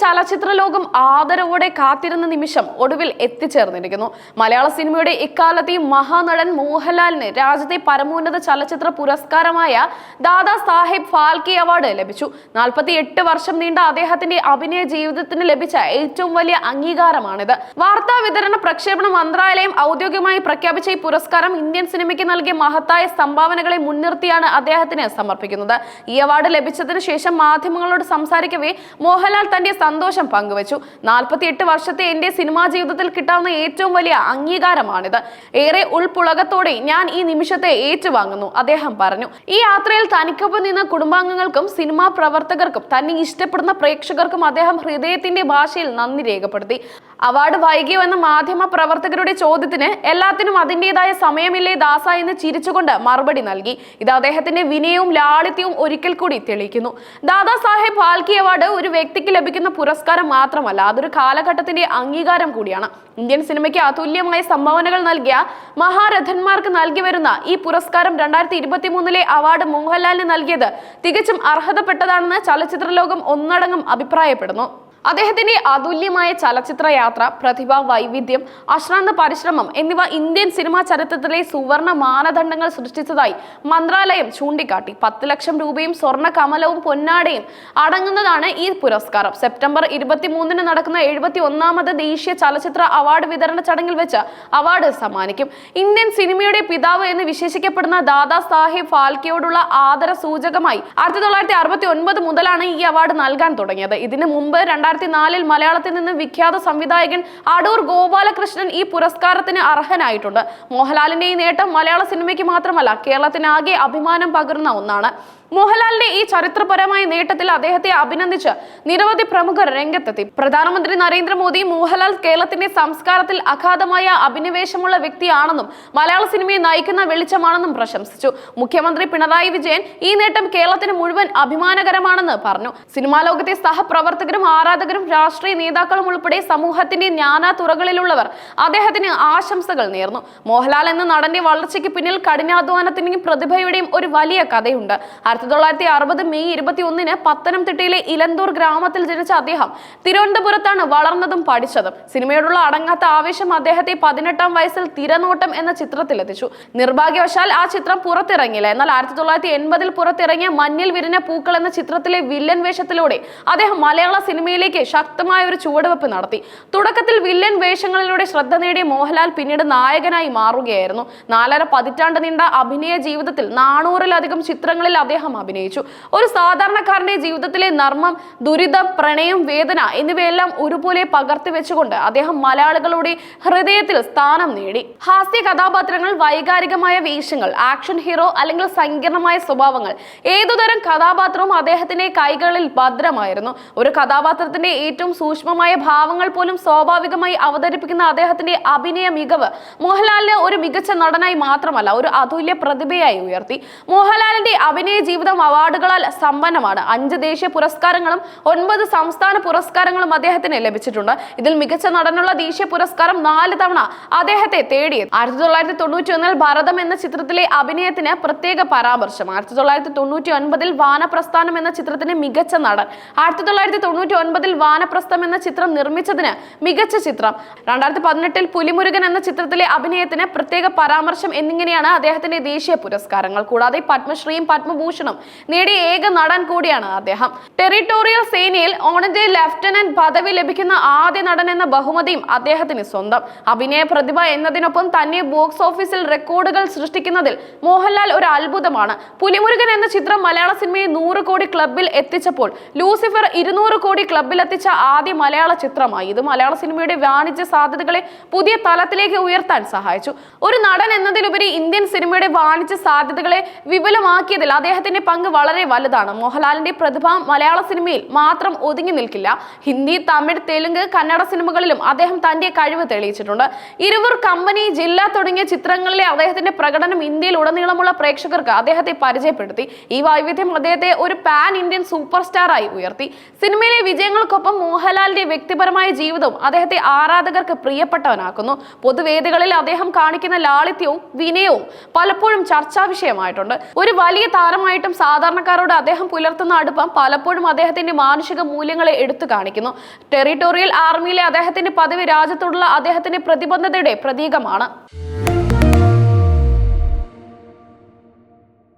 ചലച്ചിത്ര ലോകം ആദരവോടെ കാത്തിരുന്ന നിമിഷം ഒടുവിൽ എത്തിച്ചേർന്നിരിക്കുന്നു. മലയാള സിനിമയുടെ ഇക്കാലത്തെ മഹാനടൻ മോഹൻലാലിന് രാജ്യത്തെ പരമോന്നത ചലച്ചിത്ര പുരസ്കാരമായ ദാദാ സാഹിബ് ഫാൽക്കെ അവാർഡ് ലഭിച്ചു. നാൽപ്പത്തി എട്ട് വർഷം നീണ്ട അദ്ദേഹത്തിന്റെ അഭിനയ ജീവിതത്തിന് ലഭിച്ച ഏറ്റവും വലിയ അംഗീകാരമാണിത്. വാർത്താ വിതരണ പ്രക്ഷേപണ മന്ത്രാലയം ഔദ്യോഗികമായി പ്രഖ്യാപിച്ച ഈ പുരസ്കാരം ഇന്ത്യൻ സിനിമയ്ക്ക് നൽകിയ മഹത്തായ സംഭാവനകളെ മുൻനിർത്തിയാണ് അദ്ദേഹത്തിന് സമർപ്പിക്കുന്നത്. ഈ അവാർഡ് ലഭിച്ചതിന് ശേഷം മാധ്യമങ്ങളോട് സംസാരിക്കവേ മോഹൻലാൽ തന്റെ സന്തോഷം പങ്കുവച്ചു. നാൽപ്പത്തിയെട്ട് വർഷത്തെ എന്റെ സിനിമാ ജീവിതത്തിൽ കിട്ടാവുന്ന ഏറ്റവും വലിയ അംഗീകാരമാണിത്. ഏറെ ഉൾപുളകത്തോടെ ഞാൻ ഈ നിമിഷത്തെ ഏറ്റുവാങ്ങുന്നു അദ്ദേഹം പറഞ്ഞു. ഈ യാത്രയിൽ തനിക്കൊപ്പം നിന്ന കുടുംബാംഗങ്ങൾക്കും സിനിമാ പ്രവർത്തകർക്കും തന്നെ ഇഷ്ടപ്പെടുന്ന പ്രേക്ഷകർക്കും അദ്ദേഹം ഹൃദയത്തിന്റെ ഭാഷയിൽ നന്ദി രേഖപ്പെടുത്തി. അവാർഡ് വൈകിയോ എന്ന മാധ്യമ പ്രവർത്തകരുടെ ചോദ്യത്തിന് എല്ലാത്തിനും അതിന്റെതായ സമയമില്ലേ ദാസ എന്ന് ചിരിച്ചുകൊണ്ട് മറുപടി നൽകി. ഇത് അദ്ദേഹത്തിന്റെ വിനയവും ലാളിത്യവും ഒരിക്കൽ കൂടി തെളിയിക്കുന്നു. ദാദാ സാഹേബ് ഫാൽക്കെ അവാർഡ് ഒരു വ്യക്തിക്ക് ലഭിക്കുന്ന പുരസ്കാരം മാത്രമല്ല അതൊരു കാലഘട്ടത്തിന്റെ അംഗീകാരം കൂടിയാണ്. ഇന്ത്യൻ സിനിമയ്ക്ക് അതുല്യമായ സംഭാവനകൾ നൽകിയ മഹാരഥന്മാർക്ക് നൽകി വരുന്ന ഈ പുരസ്കാരം രണ്ടായിരത്തി ഇരുപത്തി മൂന്നിലെ അവാർഡ് മോഹൻലാലിന് നൽകിയത് തികച്ചും അർഹതപ്പെട്ടതാണെന്ന് ചലച്ചിത്രലോകം ഒന്നടങ്കം അഭിപ്രായപ്പെടുന്നു. അദ്ദേഹത്തിന്റെ അതുല്യമായ ചലച്ചിത്ര യാത്ര പ്രതിഭ വൈവിധ്യം അശ്രാന്ത പരിശ്രമം എന്നിവ ഇന്ത്യൻ സിനിമാ ചരിത്രത്തിലെ സുവർണ മാനദണ്ഡങ്ങൾ സൃഷ്ടിച്ചതായി മന്ത്രാലയം ചൂണ്ടിക്കാട്ടി. പത്ത് ലക്ഷം രൂപയും സ്വർണ കമലവും പൊന്നാടയും അടങ്ങുന്നതാണ് ഈ പുരസ്കാരം. സെപ്റ്റംബർ ഇരുപത്തിമൂന്നിന് നടക്കുന്ന എഴുപത്തി ഒന്നാമത് ദേശീയ ചലച്ചിത്ര അവാർഡ് വിതരണ ചടങ്ങിൽ വെച്ച് അവാർഡ് സമ്മാനിക്കും. ഇന്ത്യൻ സിനിമയുടെ പിതാവ് എന്ന് വിശേഷിക്കപ്പെടുന്ന ദാദാ സാഹിബ് ഫാൽക്കെയോടുള്ള ആദര സൂചകമായി ആയിരത്തി തൊള്ളായിരത്തി അറുപത്തി ഒൻപത് മുതലാണ് ഈ അവാർഡ് നൽകാൻ തുടങ്ങിയത്. ഇതിന് മുമ്പ് രണ്ടായിരത്തി നാലിൽ മലയാളത്തിൽ നിന്ന് വിഖ്യാത സംവിധായകൻ അടൂർ ഗോപാലകൃഷ്ണൻ ഈ പുരസ്കാരത്തിന് അർഹനായിട്ടുണ്ട്. മോഹൻലാലിന്റെ ഈ നേട്ടം മലയാള സിനിമയ്ക്ക് മാത്രമല്ല കേരളത്തിനാകെ അഭിമാനം പകർന്ന ഒന്നാണ്. മോഹൻലാലിന്റെ ഈ ചരിത്രപരമായ നേട്ടത്തിൽ അദ്ദേഹത്തെ അഭിനന്ദിച്ച് നിരവധി പ്രമുഖർ രംഗത്തെത്തി. പ്രധാനമന്ത്രി നരേന്ദ്രമോദി മോഹൻലാൽ കേരളത്തിന്റെ സംസ്കാരത്തിൽ അഗാധമായ അഭിനിവേശമുള്ള വ്യക്തിയാണെന്നും മലയാള സിനിമയെ നയിക്കുന്ന വെളിച്ചമാണെന്നും പ്രശംസിച്ചു. മുഖ്യമന്ത്രി പിണറായി വിജയൻ ഈ നേട്ടം കേരളത്തിന് മുഴുവൻ അഭിമാനകരമാണെന്ന് പറഞ്ഞു. സിനിമാ ലോകത്തെ സഹപ്രവർത്തകരും ആരാധകരും രാഷ്ട്രീയ നേതാക്കളും ഉൾപ്പെടെ സമൂഹത്തിന്റെ നാനാ തുറകളിലുള്ളവർ അദ്ദേഹത്തിന് ആശംസകൾ നേർന്നു. മോഹൻലാൽ എന്ന നടന്റെ വളർച്ചയ്ക്ക് പിന്നിൽ കഠിനാധ്വാനത്തിന്റെയും പ്രതിഭയുടെയും ഒരു വലിയ കഥയുണ്ട്. ആയിരത്തി തൊള്ളായിരത്തി അറുപത് മെയ് ഇരുപത്തി ഒന്നിന് പത്തനംതിട്ടയിലെ ഇലന്തൂർ ഗ്രാമത്തിൽ ജനിച്ച അദ്ദേഹം തിരുവനന്തപുരത്താണ് വളർന്നതും പഠിച്ചതും. സിനിമയോടുള്ള അടങ്ങാത്ത ആവേശം അദ്ദേഹത്തെ പതിനെട്ടാം വയസ്സിൽ തിരനോട്ടം എന്ന ചിത്രത്തിലെത്തിച്ചു. നിർഭാഗ്യവശാൽ ആ ചിത്രം പുറത്തിറങ്ങിയില്ല. എന്നാൽ ആയിരത്തി തൊള്ളായിരത്തി എൺപതിൽ പുറത്തിറങ്ങിയ മഞ്ഞിൽ വിരിഞ്ഞ പൂക്കൾ എന്ന ചിത്രത്തിലെ വില്ലൻ വേഷത്തിലൂടെ അദ്ദേഹം മലയാള സിനിമയിലേക്ക് ശക്തമായ ഒരു ചുവടുവെപ്പ് നടത്തി. തുടക്കത്തിൽ വില്ലൻ വേഷങ്ങളിലൂടെ ശ്രദ്ധ നേടിയ മോഹൻലാൽ പിന്നീട് നായകനായി മാറുകയായിരുന്നു. നാലര പതിറ്റാണ്ട് നീണ്ട അഭിനയ ജീവിതത്തിൽ നാനൂറിലധികം ചിത്രങ്ങളിൽ അദ്ദേഹം അഭിനയിച്ചു. ഒരു സാധാരണക്കാരന്റെ ജീവിതത്തിലെ നർമ്മം ദുരിതം പ്രണയം വേദന എന്നിവയെല്ലാം ഒരുപോലെ പകർത്തി വെച്ചുകൊണ്ട് അദ്ദേഹം മലയാളികളുടെ ഹൃദയത്തിൽ സ്ഥാനം നേടി. ഹാസ്യ കഥാപാത്രങ്ങൾ വൈകാരികമായ വേഷങ്ങൾ ആക്ഷൻ ഹീറോ അല്ലെങ്കിൽ സങ്കീർണമായ സ്വഭാവങ്ങൾ ഏതുതരം കഥാപാത്രവും അദ്ദേഹത്തിന്റെ കൈകളിൽ ഭദ്രമായിരുന്നു. ഒരു കഥാപാത്രത്തിന്റെ ഏറ്റവും സൂക്ഷ്മമായ ഭാവങ്ങൾ പോലും സ്വാഭാവികമായി അവതരിപ്പിക്കുന്ന അദ്ദേഹത്തിന്റെ അഭിനയ മികവ് മോഹൻലാലിന് ഒരു മികച്ച നടനായി മാത്രമല്ല ഒരു അതുല്യ പ്രതിഭയായി ഉയർത്തി. മോഹൻലാലിന്റെ അഭിനയ ജീവിതം അവാർഡുകളാൽ സമ്പന്നമാണ്. അഞ്ച് ദേശീയ പുരസ്കാരങ്ങളും ഒൻപത് സംസ്ഥാന പുരസ്കാരങ്ങളും അദ്ദേഹത്തിന് ലഭിച്ചിട്ടുണ്ട്. ഇതിൽ മികച്ച നടനുള്ള ദേശീയ പുരസ്കാരം നാല് തവണ അദ്ദേഹത്തെ തേടി ആയിരത്തി തൊള്ളായിരത്തി തൊണ്ണൂറ്റി ഒന്നിൽ ഭരതം എന്ന ചിത്രത്തിലെ അഭിനയത്തിന് പ്രത്യേക പരാമർശം. ആയിരത്തി തൊള്ളായിരത്തി തൊണ്ണൂറ്റി ഒൻപതിൽ വാനപ്രസ്ഥാനം എന്ന ചിത്രത്തിന് മികച്ച നടൻ. ആയിരത്തി തൊള്ളായിരത്തി തൊണ്ണൂറ്റി ഒൻപതിൽ വാനപ്രസ്ഥം എന്ന ചിത്രം നിർമ്മിച്ചതിന് മികച്ച ചിത്രം. രണ്ടായിരത്തി പതിനെട്ടിൽ പുലിമുരുകൻ എന്ന ചിത്രത്തിലെ അഭിനയത്തിന് പ്രത്യേക പരാമർശം എന്നിങ്ങനെയാണ് അദ്ദേഹത്തിന്റെ ദേശീയ പുരസ്കാരങ്ങൾ. കൂടാതെ പത്മശ്രീയും പത്മഭൂഷണും നേടിയ ഏക നടൻ കൂടിയാണ് അദ്ദേഹം. ടെറിട്ടോറിയൽ സേനയിൽ ഓണന്റെ ലഫ്റ്റനന്റ് പദവി ലഭിക്കുന്ന ആദ്യ നടൻ എന്ന ബഹുമതിയും അദ്ദേഹത്തിന് സ്വന്തം. അഭിനയ പ്രതിഭ എന്നതിനൊപ്പം തന്നെ ബോക്സ് ഓഫീസിൽ റെക്കോർഡുകൾ സൃഷ്ടിക്കുന്നതിൽ മോഹൻലാൽ ഒരു അത്ഭുതമാണ്. പുലിമുരുകൻ എന്ന ചിത്രം മലയാള സിനിമയെ നൂറ് കോടി ക്ലബിൽ എത്തിച്ചപ്പോൾ ലൂസിഫർ ഇരുന്നൂറ് കോടി ക്ലബിൽ എത്തിച്ച ആദ്യ മലയാള ചിത്രമായി. ഇത് മലയാള സിനിമയുടെ വാണിജ്യ സാധ്യതകളെ പുതിയ തലത്തിലേക്ക് ഉയർത്താൻ സഹായിച്ചു. ഒരു നടൻ എന്നതിലുപരി ഇന്ത്യൻ സിനിമയുടെ വാണിജ്യ സാധ്യതകളെ വിപുലമാക്കിയതിൽ അദ്ദേഹത്തിന്റെ പങ്ക് വളരെ വലുതാണ്. മോഹൻലാലിന്റെ പ്രതിഭ മലയാള സിനിമയിൽ മാത്രം ഒതുങ്ങി നിൽക്കില്ല. ഹിന്ദി തമിഴ് തെലുങ്ക് കന്നഡ സിനിമകളിലും അദ്ദേഹം തന്റെ കഴിവ് തെളിയിച്ചിട്ടുണ്ട്. ഇരുവർ കമ്പനി ജില്ല തുടങ്ങിയ ചിത്രങ്ങളിലെ അദ്ദേഹത്തിന്റെ പ്രകടനം ഇന്ത്യയിൽ ഉടനീളമുള്ള പ്രേക്ഷകർക്ക് അദ്ദേഹത്തെ പരിചയപ്പെടുത്തി. ഈ വൈവിധ്യം അദ്ദേഹത്തെ ഒരു പാൻ ഇന്ത്യൻ സൂപ്പർ സ്റ്റാറായി ഉയർത്തി. സിനിമയിലെ വിജയങ്ങൾക്കൊപ്പം മോഹൻലാലിന്റെ വ്യക്തിപരമായ ജീവിതവും അദ്ദേഹത്തെ ആരാധകർക്ക് പ്രിയപ്പെട്ടവനാക്കുന്നു. പൊതുവേദികളിൽ അദ്ദേഹം കാണിക്കുന്ന ലാളിത്യവും വിനയവും പലപ്പോഴും ചർച്ചാ വിഷയമായിട്ടുണ്ട്. ഒരു വലിയ താരമായിട്ട് എന്നിട്ടും സാധാരണക്കാരോട് അദ്ദേഹം പുലർത്തുന്ന അടുപ്പം പലപ്പോഴും അദ്ദേഹത്തിന്റെ മാനുഷിക മൂല്യങ്ങളെ എടുത്തു കാണിക്കുന്നു. ടെറിട്ടോറിയൽ ആർമിയിലെ അദ്ദേഹത്തിന്റെ പദവി രാജ്യത്തോടുള്ള അദ്ദേഹത്തിന്റെ പ്രതിബദ്ധതയുടെ പ്രതീകമാണ്.